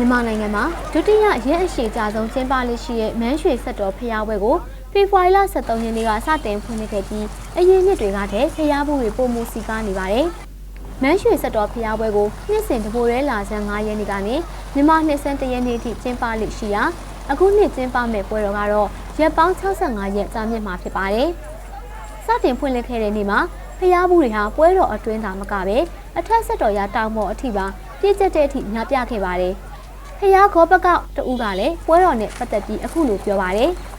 မြန်မာနိုင်ငံမှာဒုတိယရက်အရှိကြဆုံးကျင်းပလေးရှိတဲ့မန်းရွှေဆက်တော်ဖျားပွဲကိုဖေဖော်ဝါရီလ23ရက်နေ့ကစတင်ဖွင့်လှစ်ခဲ့ပြီးအရင်နှစ်တွေကတည်းဖျားဘူးတွေပုံမှုစီကားနေပါတယ်။မန်းရွှေဆက်တော်ဖျားပွဲကိုနှစ်စဉ်တပိုရဲလာဇန်9ရက်နေ့ကနေမြန်မာနှစ်ဆန်းတရက်နေ့ထိကျင်းပလိရှိရာအခုနှစ်ကျင်းပမဲ့ပွဲတော်ကတော့ရက်ပေါင်း65ရက်ကြာမြင့်မှာဖြစ်ပါတယ်။စတင်ဖွင့်လှစ်ခဲ့တဲ့နေ့မှာဖျားဘူးတွေဟာပွဲတော်အတွင်းသာမကပဲအထက်ဆက်တော်ရတောင်ပေါ်အထိပါပြည့်ကျက်တဲ့အထိညပြခဲ့ပါတယ်။ ဖျားခေါ်ဘကောက်တူကလည်းပွဲတော်နဲ့ပတ်သက်ပြီးအခုလိုပြောပါတယ်။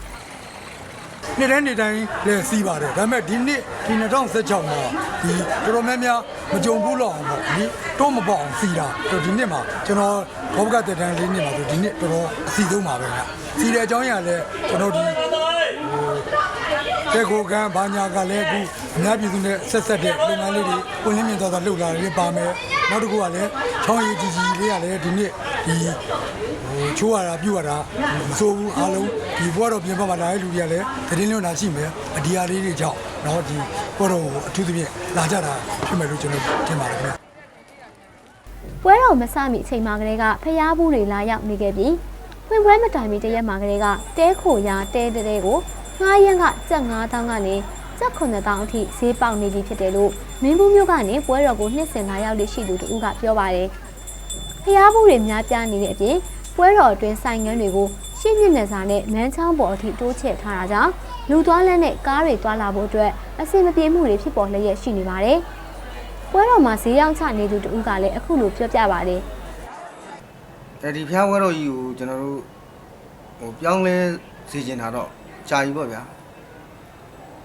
နေ့တိုင်းနေ့တိုင်းလည်းစီးပါတယ်ဒါပေမဲ့ဒီနှစ်ဒီ2016မှာဒီတော်တော်များများမကြုံဘူးတော့အောင်ပေါ့ဒီတော့မပေါ့အောင်စီးတာတော့ဒီနှစ်မှာကျွန်တော်ဘောဘကတက်တန်းလေးနှစ်မှာဆိုဒီနှစ်တော်တော်အစီဆုံးပါပဲဗျစီးတဲ့အကြောင်းအရာလည်းကျွန်တော်ဒီဟို တဲ့ကိုကံဘာညာကလည်းအခုအများပြည်သူနဲ့ဆက်ဆက်တဲ့လုပ်ငန်းလေးတွေပုံလင်းမြင်သွားတာလှုပ်လာတယ်ပါမယ်နောက်တစ်ခုကလည်းချောင်းရည်ကြီးကြီးလေးကလည်းဒီနှစ်ဒီဟိုချိုးရတာပြုတ်ရတာမစိုးဘူးအားလုံးဒီဘွားတော်ပြင်ပမှာလာတဲ့လူတွေကလည်းသတင်းလွှင့်တာရှိမယ်အဒီယာလေးတွေကြောင့်တော့ဒီဘွားတော်ကိုအထူးသဖြင့်လာကြတာဖြစ်မယ်လို့ကျွန်တော်ထင်ပါတယ်ခင်ဗျပွဲတော်မစမီအချိန်မှာကလေးကဖျားဘူးတွေလာရောက်နေခဲ့ပြီးဖွင့်ပွဲမတိုင်မီတရက်မှာကလေးကတဲခိုရာတဲတဲတဲကို ငားရန်ကကြက်9000ကနေကြက်9000အထိဈေးပေါက်နေပြီဖြစ်တယ်လို့မင်းဘူးမျိုးကနေပွဲတော်ကိုနှစ်စင်လာရောက်လေးရှိသူတူကပြောပါတယ်ဖျားဘူးတွေများပြားနေတဲ့အပြင်ပွဲတော်အတွင်းဆိုင်ငန်းတွေကိုရှင်းမြင့်နေစာနဲ့မန်းချောင်းပေါ်အထိတိုးချဲ့ထားတာကြောင့်လူသွားလမ်းနဲ့ကားတွေသွားလာဖို့အတွက်အဆင်မပြေမှုတွေဖြစ်ပေါ်လျက်ရှိနေပါတယ်။ပွဲတော်မှာဈေးရောက်ချနေသူတူကလည်းအခုလိုပြောပြပါတယ်အဲဒီဖျားဝဲတော်ကြီးကိုကျွန်တော်တို့ဟိုပြောင်းလဲစေချင်တာတော့ ကြာပြီပေါ့ဗျာ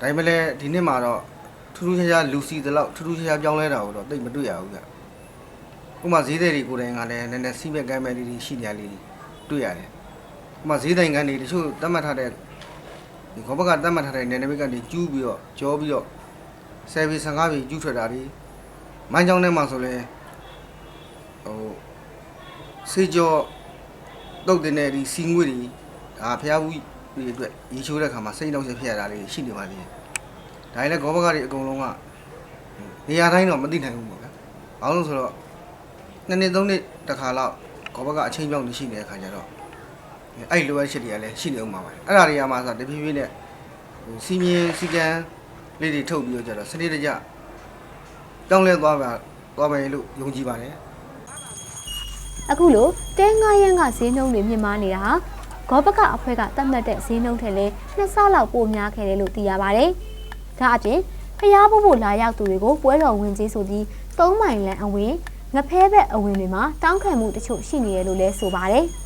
ဒါပေမဲ့လည်းဒီနှစ်မှာတော့ထူးထူးခြားခြားလူစီတလောက်ထူးထူးခြားခြားပြောင်းလဲတာကိုတော့တိတ်မတွေ့ရဘူးဗျဥပမာဈေးသည်တွေကိုယ်တိုင်ကလည်းနည်းနည်းစီးမဲ့ကမ်းမဲ့လေးတွေရှိနေရလေးတွေတွေ့ရတယ်ဥပမာဈေးတိုင်ကန်တွေတချို့တတ်မှတ်ထားတဲ့ဒီခေါဘကတတ်မှတ်ထားတဲ့နယ်နိမိတ်ကနေကျူးပြီးတော့ကြောပြီးတော့ဆယ်ပေ15ပေကျူးထွက်တာတွေမိုင်းကြောင်းထဲမှာဆိုလဲဟိုစေကြောတုတ်တင်တဲ့ဒီစီငွေတွေဒါဖျားဘူး တွေအတွက်ရေချိုးတဲ့ခါမှာစိတ်တော့ဆက်ဖြစ်ရတာလေးရှိနေပါသေးတယ်။ဒါလည်းဂောဘကတွေအကုန်လုံးကနေရာတိုင်းတော့မသိနိုင်ဘူးပေါ့ဗျာ။ဘာလို့လဲဆိုတော့နှစ်နှစ်သုံးနှစ်တစ်ခါလောက်ဂောဘကအချိန်ပြောင်းနေရှိနေတဲ့ခါကျတော့အဲ့လိုအပ်ချက်တွေကလည်းရှိနေအောင်ပါပဲ။အဲ့ဒါတွေကမှဆိုတဖြည်းဖြည်းနဲ့ဟိုစီမင်းစီကံလေးတွေထုတ်ပြီးတော့ကျတော့စနစ်တကျတောင်းလဲသွားပါသွားမယ်လို့ယုံကြည်ပါတယ်။အခုလိုတဲငါးရန်ကဈေးနှုန်းတွေမြင့်မားနေတာဟာ ဂောဘကအဖွဲ့ကတတ်မှတ်တဲ့ဈေးနှုန်းထက်လည်းနှစ်ဆလောက်ပိုများခဲ့တယ်လို့သိရပါတယ်။ဒါအပြင်ဖျားဖို့ဖို့လာရောက်သူတွေကိုပွဲတော်ဝင်ကြီးဆိုပြီး၃မိုင်လမ်းအဝင်ငဖဲဘက်အဝင်တွေမှာတောင်းခံမှုတချို့ရှိနေတယ်လို့လည်းဆိုပါတယ်။